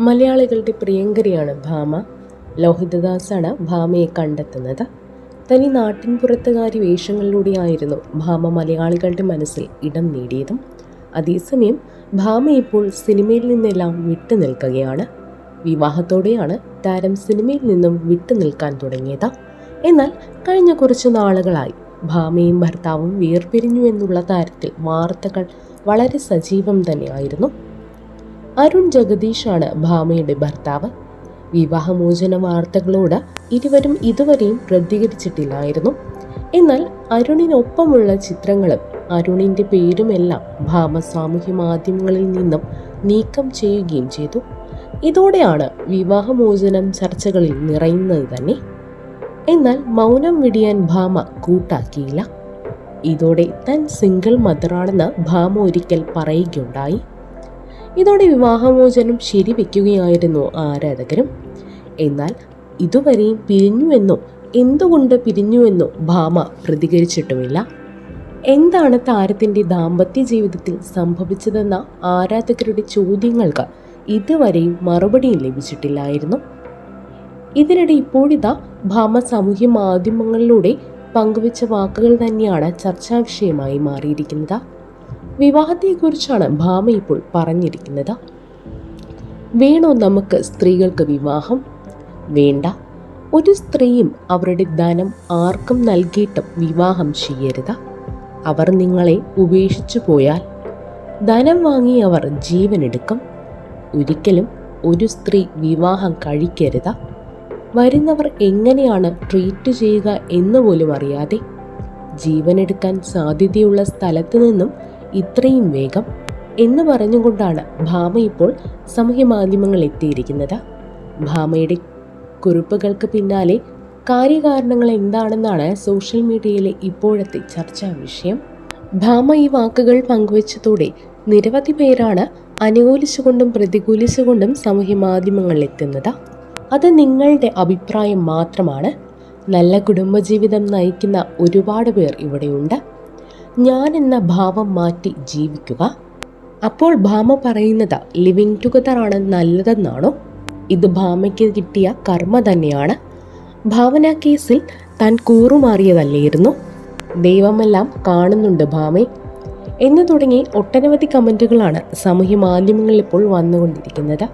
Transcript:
മലയാളികളുടെ പ്രിയങ്കരിയാണ് ഭാമ. ലോഹിതദാസാണ് ഭാമയെ കണ്ടെത്തുന്നത്. തനി നാട്ടിൻപുറത്തുകാരി വേഷങ്ങളിലൂടെയായിരുന്നു ഭാമ മലയാളികളുടെ മനസ്സിൽ ഇടം നേടിയതും. അതേസമയം ഭാമ ഇപ്പോൾ സിനിമയിൽ നിന്നെല്ലാം വിട്ടു നിൽക്കുകയാണ്. വിവാഹത്തോടെയാണ് താരം സിനിമയിൽ നിന്നും വിട്ടു നിൽക്കാൻ തുടങ്ങിയത്. എന്നാൽ കഴിഞ്ഞ കുറച്ച് നാളുകളായി ഭാമയും ഭർത്താവും വേർപിരിഞ്ഞു എന്നുള്ള കാര്യത്തിൽ വാർത്തകൾ വളരെ സജീവം തന്നെയായിരുന്നു. അരുൺ ജഗദീഷാണ് ഭാമയുടെ ഭർത്താവ്. വിവാഹമോചന വാർത്തകളോട് ഇരുവരും ഇതുവരെയും പ്രതികരിച്ചിട്ടില്ലായിരുന്നു. എന്നാൽ അരുണിനൊപ്പമുള്ള ചിത്രങ്ങളും അരുണിന്റെ പേരുമെല്ലാം ഭാമ സാമൂഹ്യ മാധ്യമങ്ങളിൽ നിന്നും നീക്കം ചെയ്യുകയും ചെയ്തു. ഇതോടെയാണ് വിവാഹമോചനം ചർച്ചകളിൽ നിറയുന്നത് തന്നെ. എന്നാൽ മൗനം വിടിയാൻ ഭാമ കൂട്ടാക്കിയില്ല. ഇതോടെ താൻ സിംഗിൾ മദറാണെന്ന് ഭാമ ഒരിക്കൽ പറയുകയുണ്ടായി. ഇതോടെ വിവാഹമോചനം ശരിവെക്കുകയായിരുന്നു ആരാധകരും. എന്നാൽ ഇതുവരെയും പിരിഞ്ഞുവെന്നോ എന്തുകൊണ്ട് പിരിഞ്ഞുവെന്നോ ഭാമ പ്രതികരിച്ചിട്ടുമില്ല. എന്താണ് താരത്തിന്റെ ദാമ്പത്യ ജീവിതത്തിൽ സംഭവിച്ചതെന്ന ആരാധകരുടെ ചോദ്യങ്ങൾക്ക് ഇതുവരെയും മറുപടിയും ലഭിച്ചിട്ടില്ലായിരുന്നു. ഇതിനിടെ ഇപ്പോഴിതാ ഭാമ സാമൂഹ്യ മാധ്യമങ്ങളിലൂടെ പങ്കുവച്ച വാക്കുകൾ തന്നെയാണ് ചർച്ചാ വിഷയമായി മാറിയിരിക്കുന്നത്. വിവാഹത്തെക്കുറിച്ചാണ് ഭാമ ഇപ്പോൾ പറഞ്ഞിരിക്കുന്നത്. വേണോ നമുക്ക് സ്ത്രീകൾക്ക് വിവാഹം? വേണ്ട. ഒരു സ്ത്രീയും അവരുടെ ധനം ആർക്കും നൽകിയിട്ടും വിവാഹം ചെയ്യരുത്. അവർ നിങ്ങളെ ഉപേക്ഷിച്ചു പോയാൽ ധനം വാങ്ങി അവർ ജീവനെടുക്കും. ഒരിക്കലും ഒരു സ്ത്രീ വിവാഹം കഴിക്കരുത്. വരുന്നവർ എങ്ങനെയാണ് ട്രീറ്റ് ചെയ്യുക എന്ന് പോലും അറിയാതെ ജീവനെടുക്കാൻ സാധ്യതയുള്ള സ്ഥലത്ത് നിന്നും ഇത്രയും വേഗം എന്ന് പറഞ്ഞുകൊണ്ടാണ് ഭാമ ഇപ്പോൾ സാമൂഹ്യ മാധ്യമങ്ങൾ എത്തിയിരിക്കുന്നത്. ഭാമയുടെ കുറിപ്പുകൾക്ക് പിന്നാലെ കാര്യകാരണങ്ങൾ എന്താണെന്നാണ് സോഷ്യൽ മീഡിയയിലെ ഇപ്പോഴത്തെ ചർച്ചാ വിഷയം. ഭാമ ഈ വാക്കുകൾ പങ്കുവച്ചതോടെ നിരവധി പേരാണ് അനുകൂലിച്ചുകൊണ്ടും പ്രതികൂലിച്ചുകൊണ്ടും സാമൂഹ്യ മാധ്യമങ്ങളിൽ എത്തുന്നത്. അത് നിങ്ങളുടെ അഭിപ്രായം മാത്രമാണ്. നല്ല കുടുംബജീവിതം നയിക്കുന്ന ഒരുപാട് പേർ ഇവിടെയുണ്ട്. ഞാൻ എന്ന ഭാവം മാറ്റി ജീവിക്കുക. അപ്പോൾ ഭാമ പറയുന്നത് ലിവിങ് ടുഗദർ ആണ് നല്ലതെന്നാണോ? ഇത് ഭാമയ്ക്ക് കിട്ടിയ കർമ്മ തന്നെയാണ്. ഭാവന കേസിൽ താൻ കൂറുമാറിയതല്ലായിരുന്നു? ദൈവമെല്ലാം കാണുന്നുണ്ട് ഭാമേ. എന്ന് തുടങ്ങി ഒട്ടനവധി കമന്റുകളാണ് സാമൂഹ്യ മാധ്യമങ്ങളിൽ ഇപ്പോൾ വന്നുകൊണ്ടിരിക്കുന്നത്.